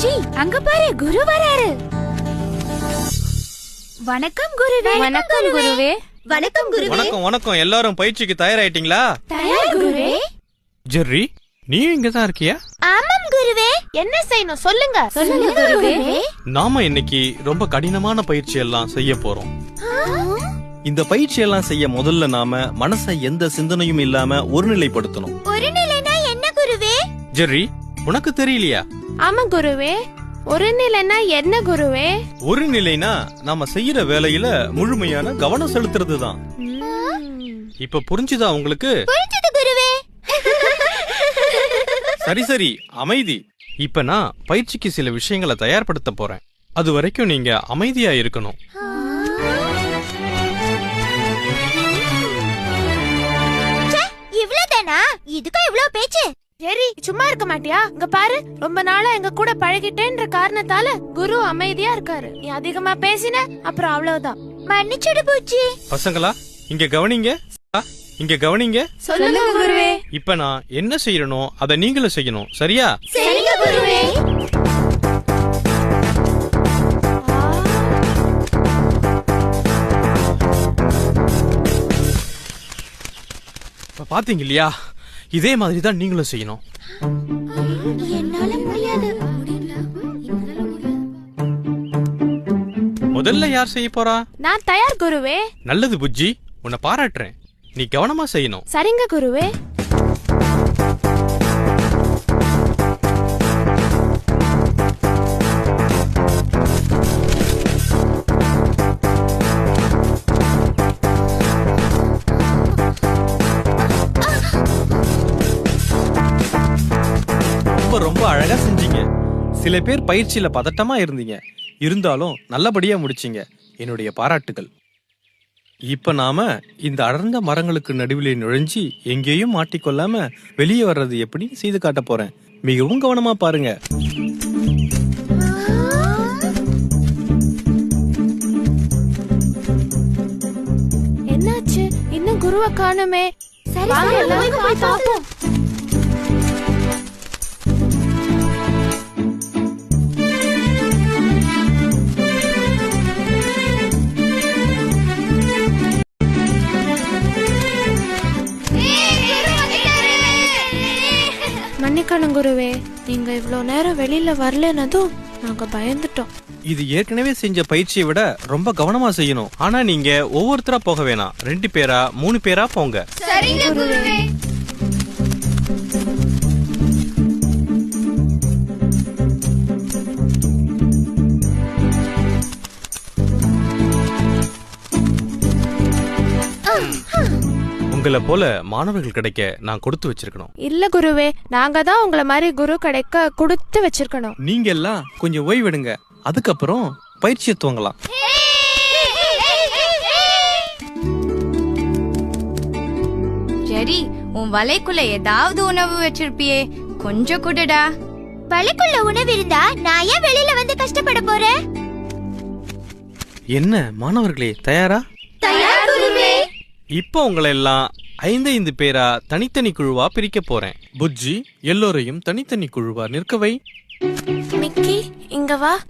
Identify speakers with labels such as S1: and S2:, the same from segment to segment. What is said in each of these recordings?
S1: குரு வராரு. வணக்கம் குருவே.
S2: வணக்கம் குருவே.
S1: வணக்கம் குருவே.
S3: வணக்கம் வணக்கம். எல்லாரும் பயிற்சிக்கு தயாராயிட்டீங்களா?
S1: தயார் குருவே.
S3: ஜெர்ரி நீயும் இங்க தான் இருக்கியா?
S1: ஆமாம் குருவே.
S2: என்ன செய்யணும் சொல்லுங்க.
S1: சொல்லுங்க குருவே.
S3: நாம இன்னைக்கு ரொம்ப கடினமான பயிற்சி எல்லாம் செய்ய போறோம். இந்த பயிற்சி எல்லாம் செய்ய முதல்ல நாம மனசை எந்த சிந்தனையும் இல்லாம ஒருநிலைப்படுத்தணும்.
S1: ஒரு நிலைனா என்ன குருவே?
S3: ஜெர்ரி உனக்கு தெரியலையா?
S2: ஆமா குருவே. ஒரு நிலைன்னா என்ன குருவே?
S3: ஒரு நிலைனா நாம செய்யற வேலையில முழுமையான கவனம் செலுத்துறது தான் இப்ப புரிஞ்சுதா உங்களுக்கு? சரி சரி அமைதி. இப்ப நான் பயிற்சிக்கு சில விஷயங்களை தயார்படுத்த போறேன். அது வரைக்கும் நீங்க அமைதியா இருக்கணும்.
S1: இதுக்கும் இவ்வளவு பேச்சு?
S2: சரி சும்மா இருக்க மாட்டியா? இங்க பாரு ரொம்ப நாளா எங்க கூட பழகிட்டேன்ற காரணத்தால குரு அமைதியா இருக்காரு. நீ அதிகமா பேசின அப்புறம் அவ்வளவுதான்.
S1: மன்னிச்சுடு பூச்சி.
S3: பசங்களா இங்க கவனிங்க. இங்க கவனிங்க.
S2: சொல்லுங்க குருவே.
S3: இப்ப நான் என்ன செய்யறனோ அதை நீங்களும் செய்யணும். சரியா?
S1: சரிங்க குருவே.
S3: இப்ப பாத்தீங்க இல்லையா? இதே மாதிரி தான் நீங்களும் செய்யணும். முதல்ல யார் செய்ய போறா?
S2: நான் தயார் குருவே.
S3: நல்லது புஜ்ஜி. உன்னை பாராட்டுறேன். நீ கவனமா செய்யணும்.
S2: சரிங்க குருவே.
S3: சில பேர் பயிற்சியில பதட்டமா இருந்தீங்க. இருந்தாலும் நல்லபடியா முடிச்சீங்க. என்னுடைய பாராட்டுகள். இப்ப நாம இந்த அடர்ந்த மரங்களுக்கு நடுவிலே நுழைஞ்சி எங்கேயும் மாட்டிக்கொள்ளாம வெளியே வர்றது எப்படி செய்து காட்ட போறேன். மிகவும் கவனமா பாருங்க.
S2: என்னாச்சு? இன்னும் குருவை காணுமே.
S1: சரி
S2: குருவே நீங்க இவ்ளோ நேரம் வெளியில வரலனதும் நாங்க பயந்துட்டோம்.
S3: இது ஏற்கனவே செஞ்ச பயிற்சியை விட ரொம்ப கவனமா செய்யணும். ஆனா நீங்க ஒவ்வொருத்தரா போக வேணாம். ரெண்டு பேரா மூணு பேரா போங்க.
S1: சரிங்க குருவே.
S3: உங்களை போல மாணவர்கள் கிடைக்க நான் கொடுத்து வச்சிருக்கணும்.
S2: இல்ல குருவே நாங்க தான் உங்கள மாதிரி குரு கிடைக்க கொடுத்து வச்சிருக்கணும்.
S3: நீங்க எல்லாம் கொஞ்சம் ஓய்வெடுங்க. அதுக்கப்புறம் பயிற்சியை துவங்கலாம்.
S4: சரி உன் வலைக்குள்ள ஏதாவது உணவு வச்சிருப்பியே. கொஞ்சம் குடுடா.
S1: வலைக்குள்ள உணவு இருந்தா நான் ஏன் வெளியில வந்து கஷ்டப்பட போறேன்?
S3: என்ன மாணவர்களே தயாரா? இப்போ உங்களை எல்லாம் ஐந்து ஐந்து பேரா தனித்தனி குழுவா பிரிக்க போறேன். புஜ்ஜி எல்லோரையும் தனித்தனி குழுவா நிற்கவை
S2: மிக்கி இங்க வா.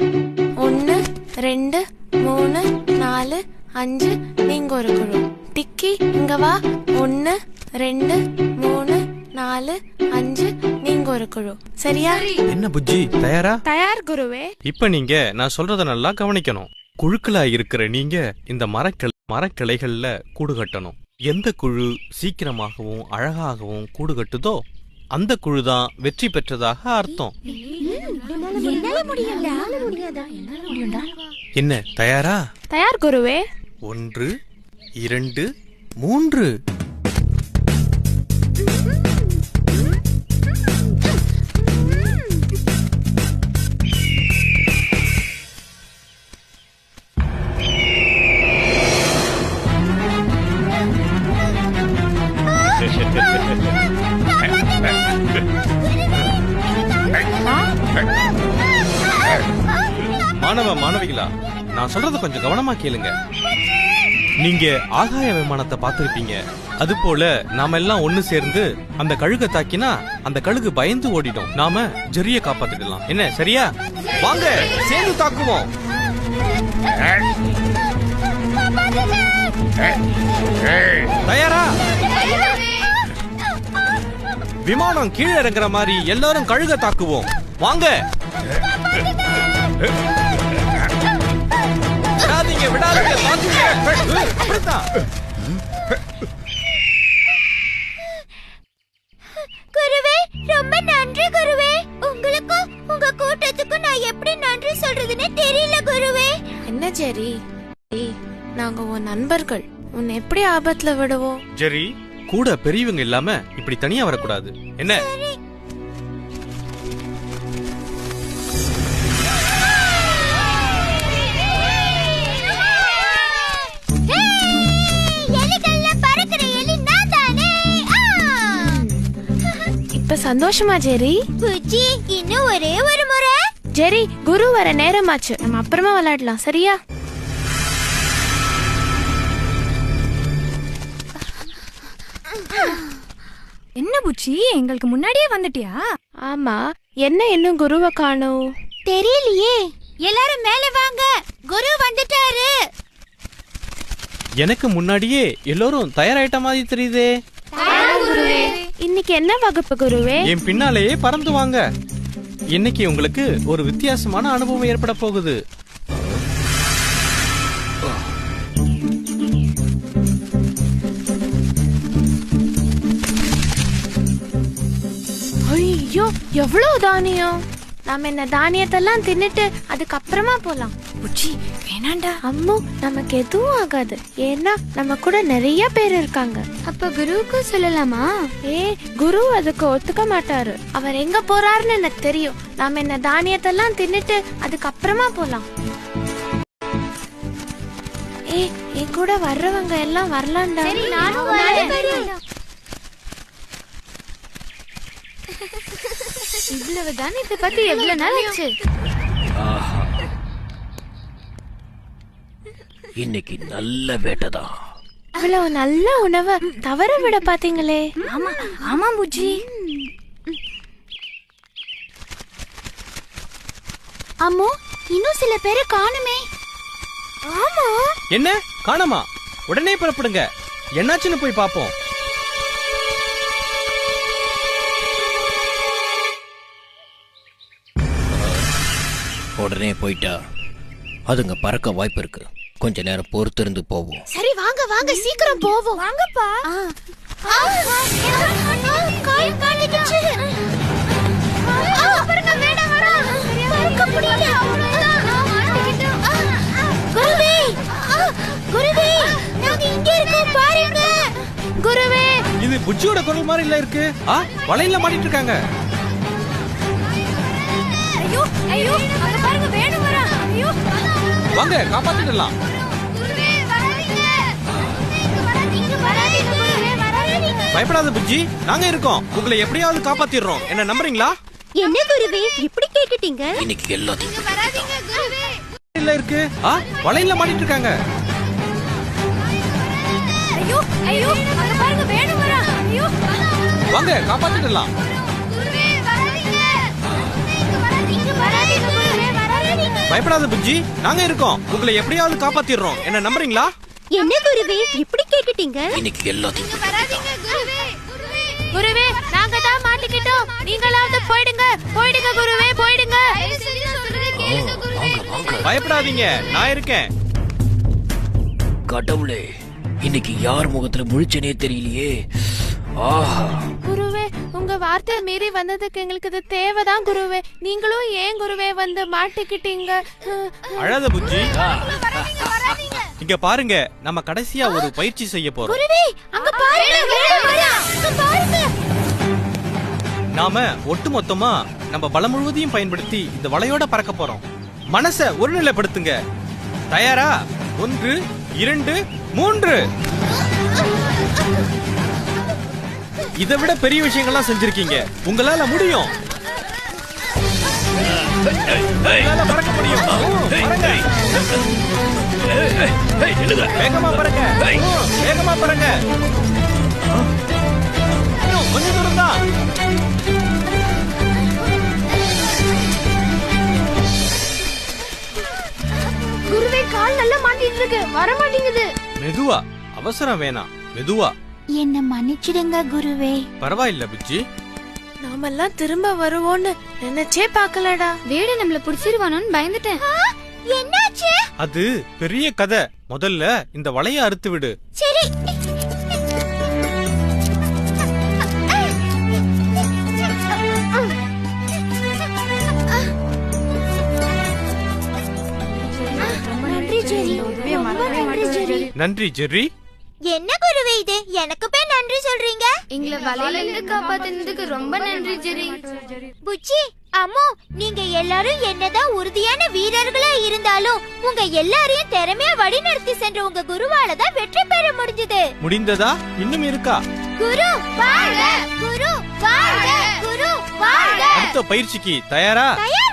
S2: ஒன்னு ரெண்டு மூணு நாலு அஞ்சு நீங்க ஒரு குழு. டிக்கி இங்க வா. ஒன்னு ரெண்டு மூணு நாலு அஞ்சு நீங்க ஒரு குழு. சரியா?
S3: என்ன புஜ்ஜி தயாரா?
S2: தயார் குருவே.
S3: இப்ப நீங்க நான் சொல்றத நல்லா கவனிக்கணும். குழுக்களா இருக்கிற நீங்க இந்த மரக்கிளை மரக்கிளைகள்ல கூடு கட்டணும். எந்த குழு சீக்கிரமாகவும் அழகாகவும் கூடு கட்டுதோ அந்த குழு தான் வெற்றி பெற்றதாக அர்த்தம். என்ன தயாரா?
S2: தயார் குருவே.
S3: ஒன்று இரண்டு மூன்று. மாணவ மாணவிகளா நான் சொல்றத கொஞ்சம் கவனமா கேளுங்க. நீங்க ஆகாய விமானத்தை பார்த்திருப்பீங்க. அது போல நாம எல்லாம் ஒண்ணு சேர்ந்து அந்த கழுகை தாக்கினா அந்த கழுகு பயந்து ஓடிடும். நாம ஜெரிய காப்பாத்திடலாம். என்ன சரியா? வாங்க சேர்ந்து தாக்குவோம். தயாரா? விமானம் கீழே இறங்குற மாதிரி எல்லாரும் கழுக தாக்குவோம். வாங்க. விடாதீங்க விடாதீங்க தாக்குங்க. அப்படித்தான்.
S1: குருவே ரொம்ப நன்றி குருவே. உங்களுக்கும் உங்க கூட்டத்துக்கும் நான் எப்படி நன்றி சொல்றதுன்னு தெரியல குருவே.
S2: என்ன ஜெரி? நாங்க உன் நண்பர்கள். உன்னை எப்படி ஆபத்துல விடுவோம்?
S3: ஜெரி கூட பெரியவங்க இல்லாம இப்படி தனியா வரக்கூடாது. என்ன!
S2: இப்ப சந்தோஷமா ஜெரி?
S1: புஜ்ஜி இன்னும் ஒரே ஒரு முறை.
S2: ஜெரி குரு வர நேரமாச்சு. நம்ம அப்புறமா விளையாடலாம். சரியா?
S4: என்ன புச்சி எங்களுக்கு முன்னாடியே வந்துட்டியா?
S2: ஆமா என்ன இன்னும் குருவை காணோம்?
S1: தெரியலையே. எல்லாரும் மேல வாங்க. குரு வந்துட்டாரு.
S3: எனக்கு முன்னாடியே எல்லாரும் தயாராயிட்ட மாதிரி தெரியுதே.
S2: இன்னைக்கு என்ன வகுப்பு குருவே?
S3: என் பின்னாலேயே பறந்து வாங்க. இன்னைக்கு உங்களுக்கு ஒரு வித்தியாசமான அனுபவம் ஏற்பட போகுது.
S2: எவ்வளவு தானியம்? நாம என்ன தானியத்தெல்லாம் தின்னுட்டு அதுக்கப்புறமா போலாம்.
S4: புச்சி வேணாண்டா.
S2: அம்மு நமக்கு எதுவும் ஆகாது. ஏன்னா நம்ம கூட நிறைய பேர் இருக்காங்க.
S1: அப்ப குருவுக்கும் சொல்லலாமா?
S2: ஏ குரு அதுக்கு ஒத்துக்க மாட்டாரு. அவர் எங்க போறாருன்னு எனக்கு தெரியும். நாம என்ன தானியத்தெல்லாம் தின்னுட்டு அதுக்கப்புறமா போலாம். ஏ என் கூட வர்றவங்க எல்லாம் வரலாம்டா. இவ்வளவு தானியத்தை பத்தி எவ்வளவு நாள் ஆச்சு?
S5: இன்னைக்கு நல்ல வேட்டைதான்.
S2: இவ்வளவு நல்ல உணவை. தவற விட பாத்தீங்களே.
S4: ஆமா ஆமா புச்சி
S1: அம்மு இன்னும் சில பேரை காணுமே. ஆமா.
S3: என்ன? காணமா? உடனே புறப்படுங்க. என்னாச்சுன்னு போய் பாப்போம்.
S5: உடனே போயிட்டா. அதுங்க பறக்க வாய்ப்பு இருக்கு. கொஞ்ச நேரம் பொறுத்திருந்து போவோம்.
S1: சரி வாங்க வாங்க சீக்கிரம் போவோம். வாங்கப்பா. குருவே குருவே நாங்க இங்க இருக்கோம் பாருங்க.
S2: குருவே.
S3: இது புஜ்ஜியோட குரல் மாதிரி இல்ல இருக்கு. ஆ வலையில மாட்டிட்டு இருக்காங்க.
S4: ஐயோ ஐயோ.
S3: வாங்க காப்பாத்திடலாம்.
S1: குருவே வராதீங்க. இங்க வராதீங்க வராதீங்க குருவே வராதீங்க.
S3: பயப்படாத புஜ்ஜி நாங்க இருக்கோம். உங்களை எப்படியாவது காப்பாத்திடுறோம். என்ன நம்புறீங்களா?
S1: என்ன குருவே இப்படி கேட்டுட்டீங்க?
S5: இன்னைக்கு எல்லாத்தையும்
S1: வராதீங்க குருவே.
S3: இல்ல இருக்கு. ஆ வலையில மாட்டிட்டு இருக்காங்க. வாங்க காப்பாத்திடலாம். பயப்படாத புஜ்ஜி நாங்க இருக்கோம். உங்களை எப்படியாவது காப்பாத்திடுறோம். என்ன நம்புறீங்களா?
S1: என்ன குருவே? இப்படி கேட்டுட்டீங்க?
S5: இன்னைக்கு எல்லாத்தையும்
S1: வராதீங்க குருவே.
S2: குருவே நாங்க தான் மாட்டிக்கிட்டோம். நீங்களாவது போயிடுங்க. போயிடுங்க குருவே போயிடுங்க.
S3: பயப்படாதீங்க. நான் இருக்கேன்.
S5: கடவுளே இன்னைக்கு யார் முகத்துல முழிச்சனே தெரியலையே. ஆஹா.
S2: உங்க வார்த்தையை மீறி வந்ததுக்கு எங்களுக்கு இது தேவைதான் குருவே. நீங்களும் ஏன் குருவே வந்து மாட்டிக்கிட்டீங்க?
S3: அழாத புஜ்ஜி. இங்க பாருங்க நம்ம கடைசியா ஒரு பயிற்சி செய்ய போறோம்.
S1: குருவே அங்க பாருங்க அங்க பாருங்க.
S3: நாம ஒட்டுமொத்தமா நம்ம பலம் முழுவதையும் பயன்படுத்தி இந்த வலையோட பறக்க போறோம். மனச ஒருநிலைப்படுத்துங்க. தயாரா? ஒன்று இரண்டு மூன்று. இதை விட பெரிய விஷயங்கள்லாம் செஞ்சிருக்கீங்க. உங்களால முடியும். உங்களால பறக்க முடியும். வேகமா பறங்க வேகமா பறங்க இன்னும் கொஞ்ச தூரம் தான்.
S1: குருவே கால் நல்லா மாட்டிட்டு இருக்கு. வர மாட்டேங்குது.
S3: மெதுவா. அவசரம் வேணாம். மெதுவா.
S1: என்ன மன்னிச்சிடுங்க குருவே.
S3: பரவாயில்ல புஜ்ஜி
S2: நாமெல்லாம் திரும்ப வருவோன்னு நினைச்சே பார்க்கலடா.
S4: வேடு நம்மள புடிச்சிருவானோன்னு பயந்துட்டேன்.
S1: என்னாச்சு?
S3: அது பெரிய கதை. முதல்ல இந்த வலைய அறுத்து விடு.
S1: சரி. நன்றி
S3: நன்றி ஜெர்ரி
S1: என்ன குருவே இது? எனக்கு போய் நன்றி சொல்றீங்க?
S4: எங்களை வலையில இருந்து காப்பாத்தினதுக்கு ரொம்ப நன்றி ஜெரி.
S1: புச்சி அம்மு நீங்க எல்லாரும் என்னதான் உறுதியான வீரர்களா இருந்தாலும் உங்க எல்லாரையும் திறமையா வழிநடத்தி சென்ற உங்க குருவால தான் வெற்றி பெற முடிஞ்சது.
S3: முடிந்ததா? இன்னும் இருக்கா?
S1: குரு வாழ்க! குரு வாழ்க! குரு வாழ்க!
S3: அடுத்த பயிற்சிக்கு தயாரா?
S1: தயாரா